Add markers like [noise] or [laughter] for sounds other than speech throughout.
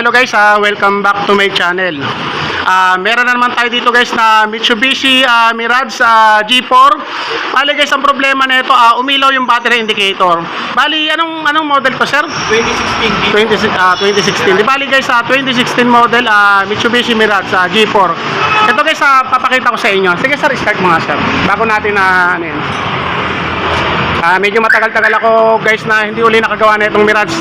Hello guys, ah, welcome back to my channel. Ah, meron na naman tayo dito guys na Mitsubishi ah, Mirage ah, G4. Bali guys, ang problema nito, ah, umilaw yung battery indicator. Bali, anong anong model to, sir? 2016 20, ah, 2016. Di bali guys, sa 2016 model ah, Mitsubishi Mirage ah, G4. Ito guys, ah, papakita ko sa inyo. Sige sir, start mo nga sir. Bago natin na ano yun. Ah, medyo matagal-tagal ako guys na hindi uli nakagawa na itong Mirage.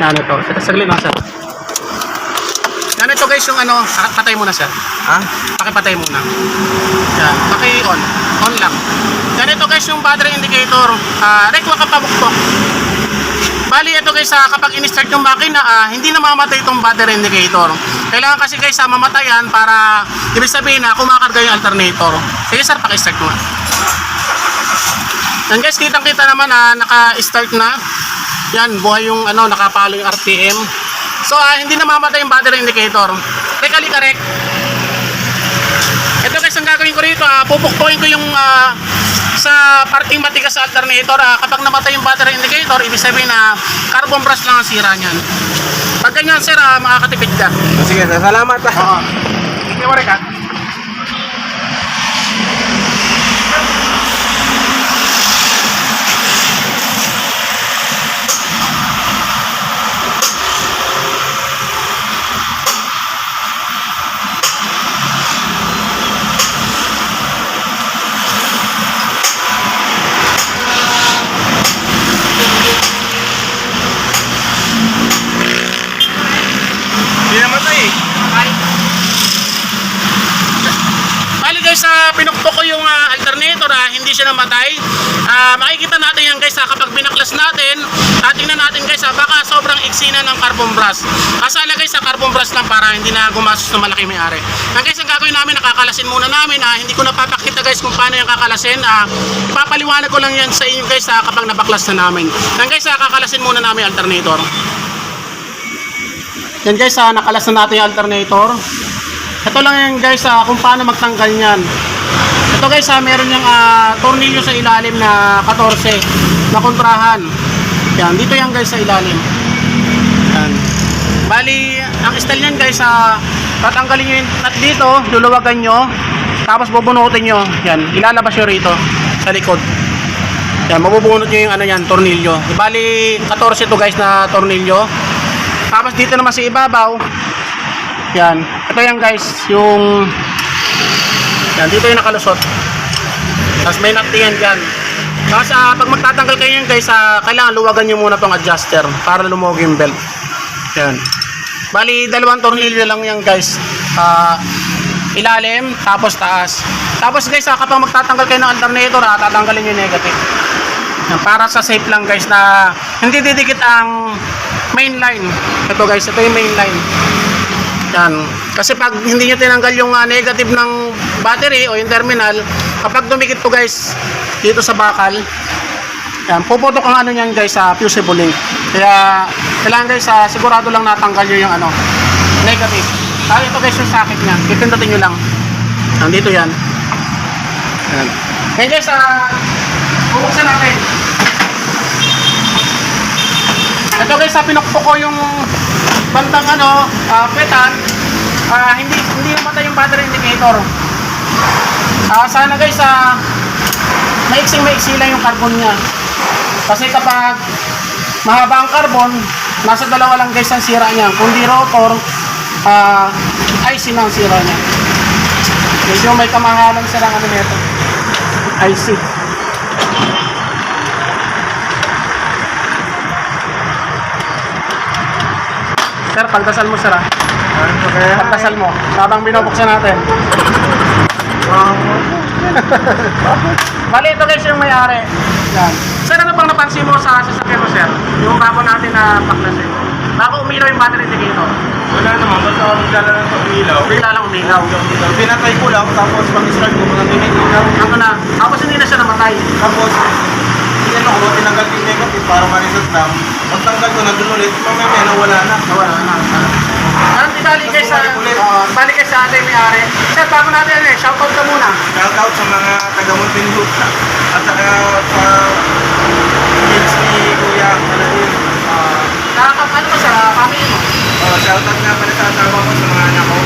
Yan ito. Saglit lang sir. Yan ito guys yung ano, patay muna sir. Ha? Pakipatay muna. Yan, paki-on. On lang. Yan ito guys yung battery indicator. Ah, rek, waka pabukbok. Bali ito guys, ah, kapag in-start yung makina, ah, hindi na mamamatay itong battery indicator. Kailangan kasi guys, ah, mamatayan para ibig sabihin na kumakarga yung alternator. Sige sir, paki-start mo. Yan guys, kitang-kita naman na naka-start na. Yan, buhay yung ano, nakapalo yung RPM. So, ah, hindi na mamatay yung battery indicator. Alika rek. Ito guys, ang gagawin ko rito, ah, pupukpukin ko yung ah, sa parting matigas sa alternator. Ah, kapag namatay yung battery indicator, ibig sabihin na carbon brush lang ang sira niyan. Pag ganyan sir, ah, makakatipid ka. Sige, salamat. Oo. Hindi mo rek ah. Hindi namatay eh. Bali guys, sa pinukpok ko yung ah, alternator, ah, hindi siya namatay. Ah, makikita natin yan guys, ah, kapag binaklas natin, at tingnan natin guys, ah, baka sobrang iksina ng carbon brush. Asala guys, sa carbon brush lang para hindi na gumastos ng malaki may-ari. Ang guys, ang gagawin namin, nakakalasin muna namin. Ah, hindi ko napapakita guys kung paano yung kakalasin. Ah, ipapaliwanag ko lang yan sa inyo guys ah, kapag nabaklas na namin. Ang guys, ah, kakalasin muna namin yung alternator. Yan guys, ah, nakalas na natin yung alternator. Ito lang yan guys ah, kung paano magtanggal niyan. Ito guys ah, meron yung ah, tornilyo sa ilalim na 14 na kontrahan. Yan, dito yan guys sa ilalim. Yan. Bali, ang style niyan guys ah, tatanggalin nyo yung nut dito, luluwagan nyo, tapos bubunutin nyo. Yan, ilalabas nyo rito sa likod. Yan, mabubunot nyo yung ano yan, tornilyo. Bali, 14 to guys na tornilyo. Tapos dito naman sa ibabaw, yan. Ito yan guys, yung yan, dito yung nakalusot. Tapos may nut yan dyan. Tapos ah, pag magtatanggal kayo yan guys, ah, kailangan luwagan nyo muna tong adjuster para lumog yung belt. Yan. Bali, dalawang tornilyo lang yan guys. Ah, ilalim, tapos taas. Tapos guys, ah, kapag magtatanggal kayo ng alternator, ah, tatanggalin yung negative. Yan, para sa safe lang guys na hindi didikit ang main line. Ito guys, ito yung main line. Yan. Kasi pag hindi nyo tinanggal yung ah, negative ng battery o yung terminal, kapag dumikit to guys, dito sa bakal, yan, puputok ang ano niyan guys sa fusible link. Kaya, kailangan guys, ah, sigurado lang natanggal nyo yung ano, negative. Ah, ito guys yung socket niya. Pipindutin nyo lang. Nandito yan. Yan. Kaya guys, ah, bubuksan natin. Ito guys, sa pinukpok ko yung bandang ano, ah, petan, ah, hindi hindi namatay yung battery indicator. Ah, sana guys, ah, maiksing maiksi lang yung carbon niya. Kasi kapag mahaba ang carbon, nasa dalawa lang guys ang sira niya. Kundi rotor, ah, IC na ang sira niya. Medyo may kamahalan sila ng ano nito. IC. Sir, pagdasal mo sir ah. Pagdasal mo. Habang binubuksan natin. [laughs] Bali, ito guys yung may-ari. Yan. Sir, ano bang napansin mo sa sasakyan mo, sir? Yung bago natin na baklasin. Bago umilaw yung battery indicator. Wala naman, basta magdala lang sa ilaw. Bigla lang umilaw. Pinatay ko lang, tapos pag-start ko, mga tinitingnan. Ano na? Tapos hindi na siya namatay. Tapos, yan ako, tinanggal yung negative para ma-result na. Pagtanggal ko, nandun ulit, mamaya nawala na. Nawala na. Parang pitali kayo sa, balik kayo sa ating may-ari. Sir, bago natin yan eh, shoutout ka muna. Shoutout sa mga taga-Muntin Group at saka sa kids ni Kuya Malalim. Nakakapano ah. ko sa family mo? Oh, shoutout nga pala sa asawa ko sa mga anak ko.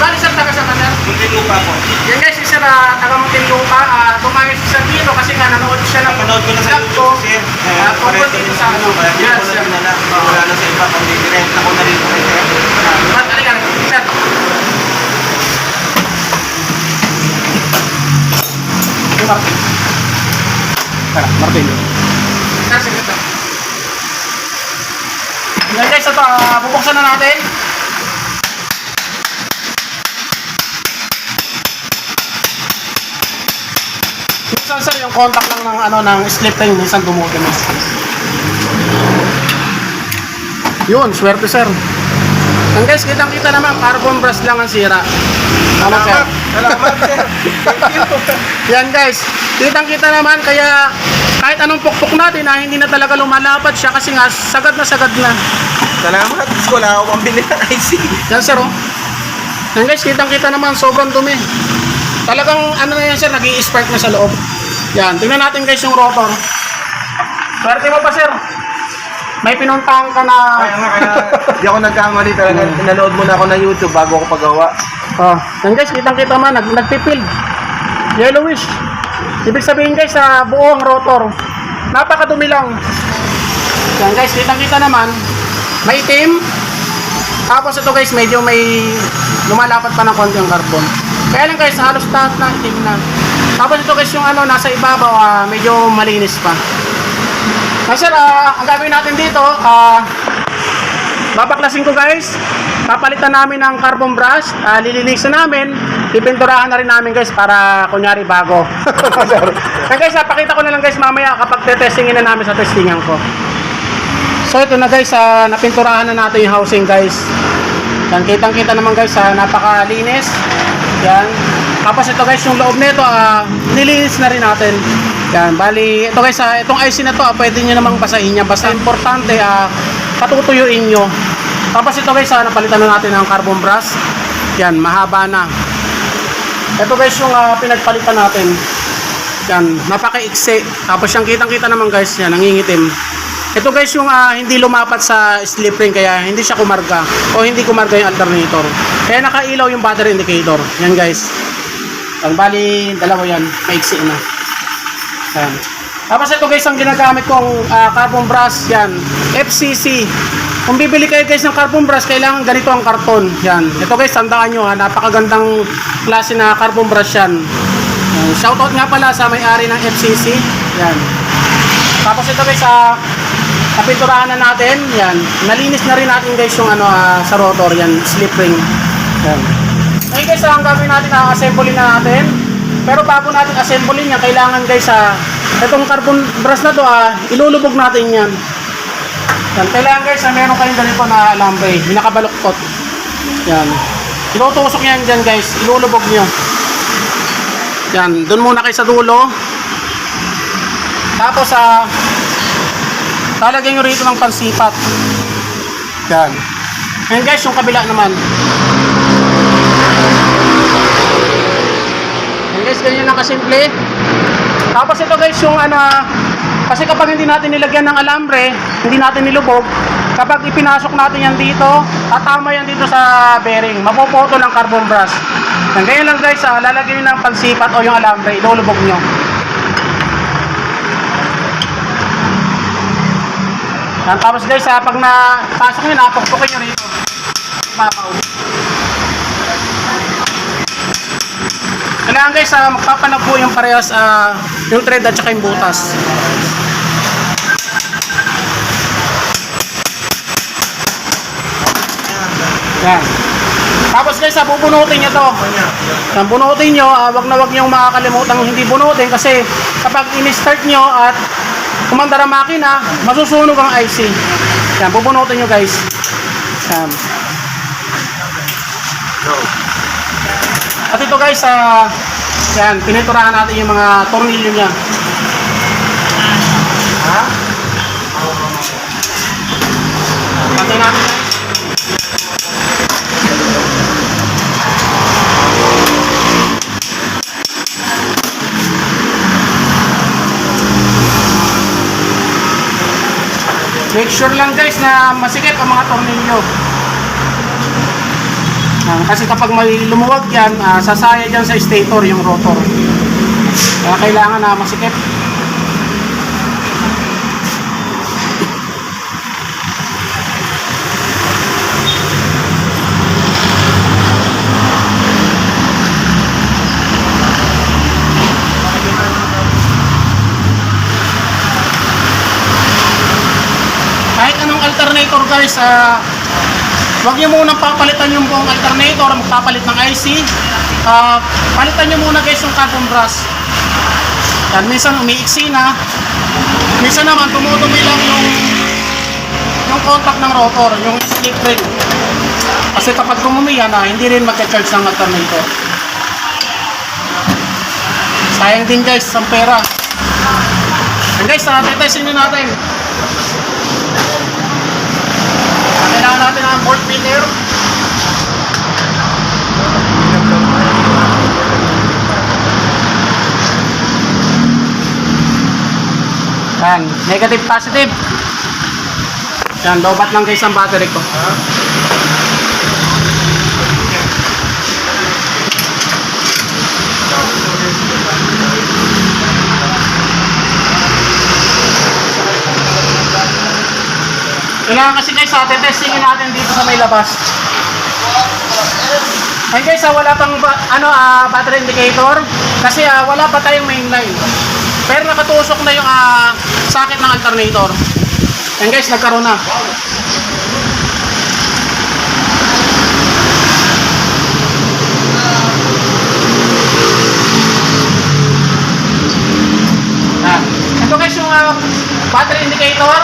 Bali, sir, taga sa kanal? Muntin Lupa po. Yan nga, si Sir, uh, taga Muntinlupa, uh, tumayo si Sir dito kasi nga nanood siya ng Napanood ko na sa vlog ko. YouTube, sir. Uh, Eh, tungkol pares dito din sa ano. Kaya Yes, sir. na na. Wala na sa iba. Kundi direct ako na rin po kay sir. Ba't halika, Sir. Yung Martin. Tara, Martin. Sir, sige sir. Yan guys, ito, uh, bubuksan na natin. Minsan sir, yung contact lang ng ano ng slip ring minsan dumudumis. Yun, swerte sir. Ang guys, kitang kita naman, carbon brush lang ang sira. Ano sir? Salamat sir. Thank you. [laughs] Yan guys, kitang kita naman kaya kahit anong pukpok natin na hindi na talaga lumalapat siya kasi nga sagad na sagad na. Salamat. Wala ako pambili ng IC. Yan sir oh. Yan guys, kitang kita naman sobrang dumi. Talagang ano na yan sir, nag spark na sa loob. Yan, tingnan natin guys yung rotor. Swerte mo pa sir. May pinuntahan ka na... Kaya nga, kaya di ako nagkamali talaga. Nanood muna ako ng YouTube bago ako pagawa. Oh, yan guys, kitang-kita man, nag nagpipild. Yellowish. Ibig sabihin guys, sa buong rotor, napakadumi lang. Yan guys, kitang-kita naman, may itim. Tapos ito guys, medyo may lumalapat pa ng konti ang carbon. Kaya lang guys, halos lahat na itim na. Tapos ito guys, yung ano, nasa ibabaw, ah, medyo malinis pa. Ah, sir, ah, ang gagawin natin dito, ah, babaklasin ko guys. Papalitan namin ng carbon brush, uh, lilinisan namin, pipinturahan na rin namin guys para kunyari bago. [laughs] Kaya guys, ah, pakita ko na lang guys mamaya kapag tetestingin na namin sa testingan ko. So ito na guys, ah, napinturahan na natin yung housing guys. Yan, kitang kita naman guys, ah, napakalinis. Yan. Tapos ito guys, yung loob nito, ah, nilinis na rin natin. Yan, bali, ito guys, ah, itong IC na to, ah, pwede nyo namang basahin yan. Basta importante, ah, patutuyuin nyo. Tapos ito guys, ah, napalitan na natin ng carbon brush. Yan, mahaba na. Ito guys, yung ah, pinagpalitan natin. Yan, napaka-iksi. Tapos yung kitang-kita naman guys, yan, nangingitim. Ito guys, yung ah, hindi lumapat sa slip ring, kaya hindi siya kumarga. O hindi kumarga yung alternator. Kaya nakailaw yung battery indicator. Yan guys. Yan, bali, dalawa yan. Maiksi na. Yan. Tapos ito guys, ang ginagamit kong ah, carbon brush, yan, FCC. Kung bibili kayo guys ng carbon brush, kailangan ganito ang karton. Yan. Ito guys, tandaan nyo ha, napakagandang klase na carbon brush yan. Yan. Shoutout nga pala sa may-ari ng FCC. Yan. Tapos ito guys, sa napinturahan na natin, yan. Nalinis na rin natin guys yung ano ah, sa rotor, yan, slip ring. Yan. Ngayon guys, ang gagawin natin, assemble na natin. Pero bago natin assemble niya, kailangan guys sa itong carbon brush na to, ah, ilulubog natin yan. Yan, kailangan guys, na meron kayong ganito na alambre, yung nakabaluktot. Yan. Inutusok yan dyan guys, ilulubog nyo. Yan, doon muna kayo sa dulo. Tapos sa talagyan nyo rito ng pansipat. Yan. Ngayon guys, yung kabila naman. Guys, ganyan lang kasimple. Tapos ito guys, yung ano, kasi kapag hindi natin nilagyan ng alambre, hindi natin nilubog, kapag ipinasok natin yan dito, tatama yan dito sa bearing, mapopoto ng carbon brush. Yan, ganyan lang guys, ah, lalagyan nyo ng pansipat o yung alambre, ilulubog nyo. Yan, tapos guys, ah, pag napasok nyo, napukpukin nyo rito. Papaw. Kailangan guys, ah, magpapanag po yung parehas, ah, yung thread at saka yung butas. Yan. Tapos guys, ah, bubunutin nyo to. Yan, bunutin nyo, ah, wag na wag nyo makakalimutan hindi bunutin kasi kapag in-start nyo at kumandar ang makina, masusunog ang IC. Yan, bubunutin nyo guys. Yan. At ito guys, ah, yan, pininturahan natin yung mga tornilyo niya. Ha? Pantay natin. Make sure lang guys na masikip ang mga tornilyo. Yan, kasi kapag may lumuwag yan, ah, sasaya dyan sa stator yung rotor. Kaya kailangan na masikip. kahit anong alternator guys, ah wag niyo muna papalitan yung buong alternator, magpapalit ng IC. Ah, palitan niyo muna guys yung carbon brush. Yan, minsan umiiksi na. Minsan naman tumutumi lang yung yung contact ng rotor, yung slip ring. Kasi kapag tumumi yan, ah, hindi rin magka-charge ng alternator. Sayang din guys, ang pera. And guys, uh, tetestin nyo natin. Kailangan natin ng voltmeter. Yan, negative, positive. Yan, lobat lang guys ang battery ko. Kailangan kasi guys, sa testingin natin dito sa may labas. Ay guys, ah, wala pang ba- ano ah, battery indicator kasi ah, wala pa tayong main line. Pero nakatusok na yung ah, socket ng alternator. Yan guys, nagkaroon na. Yan. Ito guys yung ah, battery indicator.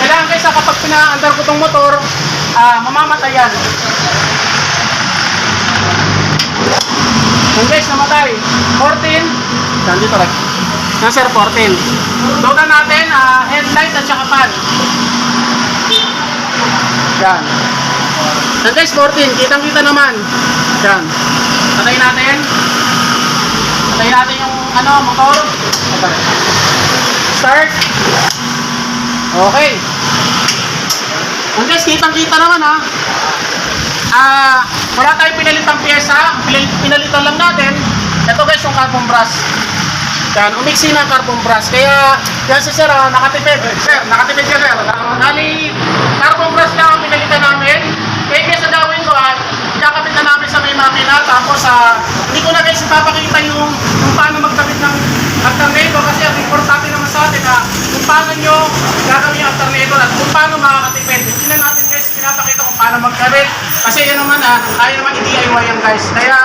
Kailangan guys ah, kapag pina-under ko tong motor, ah, mamamatay yan. Yan guys, namatay. 14. Yan dito lang. Yan sir, 14. Loadan natin, ah, headlight at saka pan. Yan. Yan guys, 14. Kitang-kita naman. Yan. Patayin natin. Patayin natin yung ano, motor. Patay. Start. Okay. Yan guys, kitang-kita naman ha. Ah, wala tayong pinalitang pyesa. Pinal- Pinalitan lang natin. Ito guys, yung carbon brush. Yan, umiksi na ang carbon brush. Kaya, yan si sir, ah, nakatipid. Sir, nakatipid ka sir. Nali, carbon brush lang ang pinalitan namin. Kaya kaya sa gawin ko, ah, kakabit na namin sa may makina. Tapos, ah, hindi ko na guys ipapakita yung, yung paano magkabit ng alternator. Kasi ang importante naman sa atin, ah, kung paano nyo gagawin yung alternator at kung paano makakatipid. Hindi na natin guys pinapakita kung paano magkabit. Kasi yan naman, ah, kaya naman i-DIY yan guys. Kaya,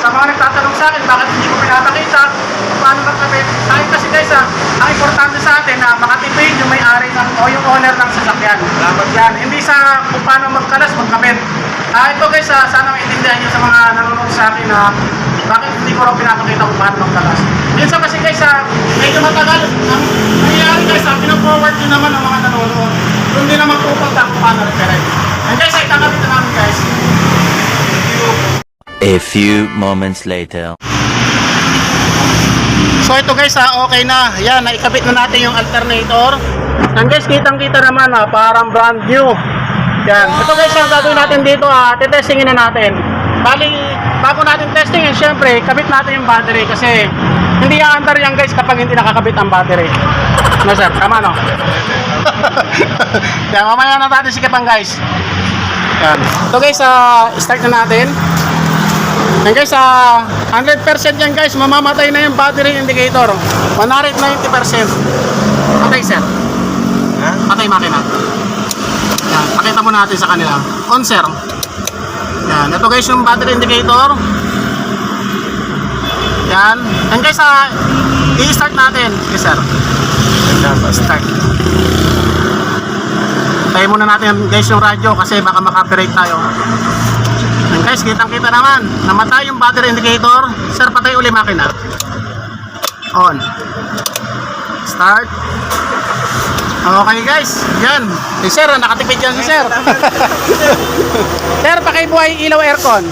sa mga nagtatanong sa akin, bakit hindi ko pinapakita kung paano magkabit. Akin kasi guys, ah, ang importante sa atin na makatipid yung may-ari ng, o yung owner ng sasakyan. Dapat yan. Hindi sa kung paano magkalas, magkabit. Ah, ito guys, ah, sana maintindihan nyo sa mga nanonood sa akin na bakit hindi ko raw pinapakita kung paano magkalas. Minsan kasi guys, ah, medyo matagal. Ang nangyayari guys, ah, pinaforward nyo naman ang mga nanonood. Doon din naman pupunta kung paano repair. And guys, ay kakabit na namin guys. A few moments later. So ito guys ha, okay na. Yan, naikabit na natin yung alternator. Yan guys, kitang-kita naman ha, parang brand new. Yan. Ito guys, ang gagawin natin dito ha, titestingin na natin. Bali, bago natin testingin, syempre, kabit natin yung battery kasi hindi aandar yan guys kapag hindi nakakabit ang battery. No sir, tama no? [laughs] Yan, mamaya na natin sikipan guys. Yan. Ito guys, ah, start na natin. Yan guys, ah 100% yan guys, mamamatay na yung battery indicator. 190%. Patay sir. Patay makina. Yan, pakita mo natin sa kanila. On sir. Yan, ito guys yung battery indicator. Yan. Yan guys, ah i-start natin. Yes sir. Start. Tayo muna natin guys yung radyo kasi baka maka-operate tayo. Yan guys, kitang-kita naman. Namatay yung battery indicator. Sir, patay uli makina. On. Start. Okay guys, yan. Si sir, ah, nakatipid yan si sir. [laughs] sir, pakibuhay ilaw aircon.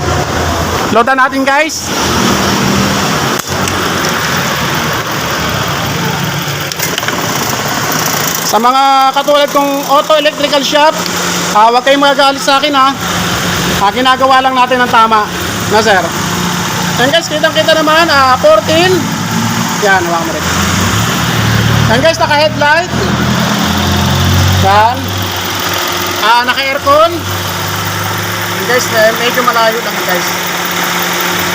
Loadan natin guys. Sa mga katulad kong auto electrical shop, ah, huwag kayong magagalit sa akin ha. Ah, ginagawa lang natin ng tama. Na sir. Yan guys, kitang-kita naman, ah, 14. Yan, hawakan mo rin. Yan guys, naka-headlight. Yan. Ah, naka-aircon. Yan guys, medyo malayo lang guys.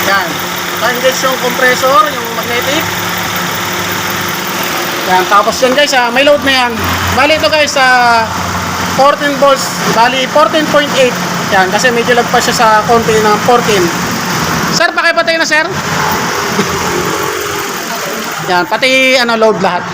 Yan. Naka-engage yung compressor, yung magnetic. Yan, tapos yan guys, ah, may load na yan. Bali ito guys, sa 14 volts, bali 14.8. Yan, kasi medyo lagpas siya sa konti ng 14. Sir, pakipatay na sir. [laughs] yan, pati ano, load lahat.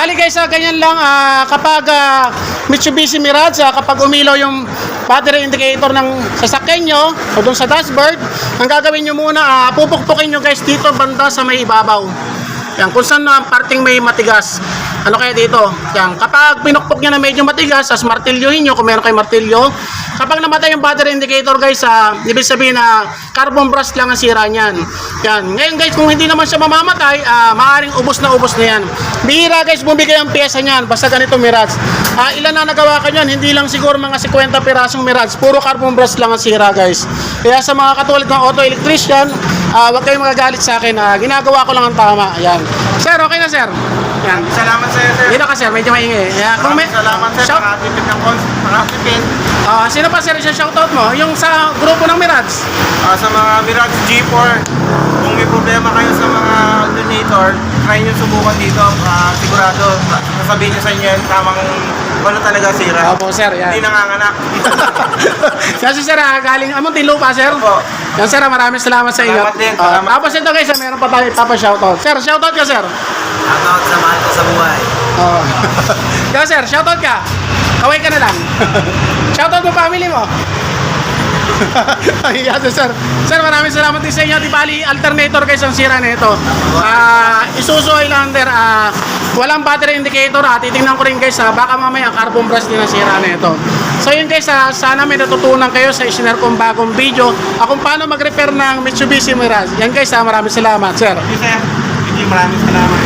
Bali guys, ah, ganyan lang ah, kapag ah, Mitsubishi Mirage, ah, kapag umilaw yung battery indicator ng sasakyan nyo o dun sa dashboard, ang gagawin nyo muna, ah, pupukpukin nyo guys dito banda sa may ibabaw. Yan, kung saan na parting may matigas. Ano kaya dito? Yan, kapag pinukpok nyo na medyo matigas, as martilyohin nyo, kung meron kayo martilyo, kapag namatay yung battery indicator guys, ah, ibig sabihin na carbon brush lang ang sira niyan. Yan, ngayon guys, kung hindi naman siya mamamatay, ah, maaring ubos na ubos na yan. Bihira guys, bumigay ang pyesa niyan, basta ganito Mirage. Ah, ilan na nagawa ka niyan, hindi lang siguro mga 50 pirasong Mirage, puro carbon brush lang ang sira guys. Kaya sa mga katulad ng auto electrician, ah, wag kayong magagalit sa akin, ah, ginagawa ko lang ang tama. Ayan. Sir, okay na sir? Yan. Salamat sa iyo, sir. Dito ka sir, medyo maingay. Kaya kung may, Maraming salamat, sir. Shout, Nakatipid ng cons, nakatipid. Ah, sino pa sir yung shoutout mo? Yung sa grupo ng Mirage. Ah, sa mga Mirage G4, kung may problema kayo sa mga alternator, try nyo subukan dito. Ah, sigurado, sasabihin nyo sa inyo yan, tamang wala talaga sira. Opo sir, yan. Hindi nanganganak. [laughs] Kasi sir, ah, galing among Tinlupa sir. Opo. Yan sir, ah, maraming salamat sa inyo. Salamat din, Ah, salamat. tapos ito guys, ah, meron pa tayo papa shoutout. Sir, shoutout ka sir. Shoutout sa mahal ko sa buhay. Oh. [laughs] Ikaw sir, shoutout ka. Kaway ka na lang. [laughs] shoutout mo family mo. [laughs] Ay, yan, sir. Sir, maraming salamat din sa inyo. Di bali, alternator guys ang sira nito. Ah, Isuzu Highlander, ah, walang battery indicator. Ah, titingnan ko rin guys, ah, baka mamaya carbon brush din ang sira nito. So yun guys, ah, sana may natutunan kayo sa isinare kong bagong video. Ah, kung paano mag-repair ng Mitsubishi Mirage. Yan guys, ah, maraming salamat, sir. Thank you, sir. Thank you, maraming salamat.